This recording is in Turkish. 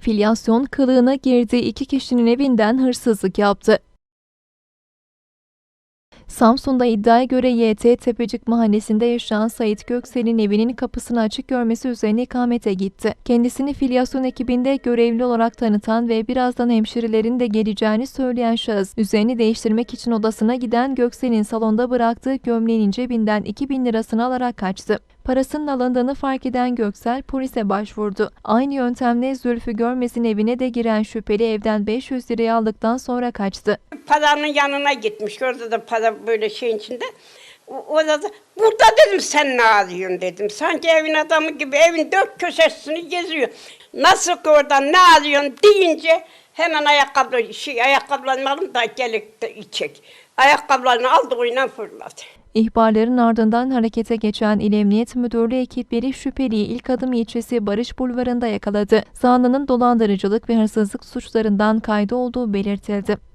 Filyasyon kılığına girdiği iki kişinin evinden hırsızlık yaptı. Samsun'da iddiaya göre YT Tepecik mahallesinde yaşayan Sait Göksel'in evinin kapısını açık görmesi üzerine ikamete gitti. Kendisini filyasyon ekibinde görevli olarak tanıtan ve birazdan hemşirelerin de geleceğini söyleyen şahıs, üzerini değiştirmek için odasına giden Göksel'in salonda bıraktığı gömleğinin cebinden 2000 lirasını alarak kaçtı. Parasının alındığını fark eden Göksel polise başvurdu. Aynı yöntemle Zülfü Görmez'in evine de giren şüpheli evden 500 lirayı aldıktan sonra kaçtı. Paranın yanına gitmiş. Orada da para böyle şeyin içinde. Orada da burada dedim sen ne arıyorsun dedim. Sanki evin adamı gibi evin dört köşesini geziyor. Nasıl ki oradan ne arıyorsun deyince hemen ayakkabı şey ayakkabılarını alın da gelip de içecek. Ayakkabılarını aldı oyuna fırladı. İhbarların ardından harekete geçen İl Emniyet Müdürlüğü ekipleri şüpheliyi ilk adım ilçesi Barış Bulvarı'nda yakaladı. Zanlının dolandırıcılık ve hırsızlık suçlarından kaydı olduğu belirtildi.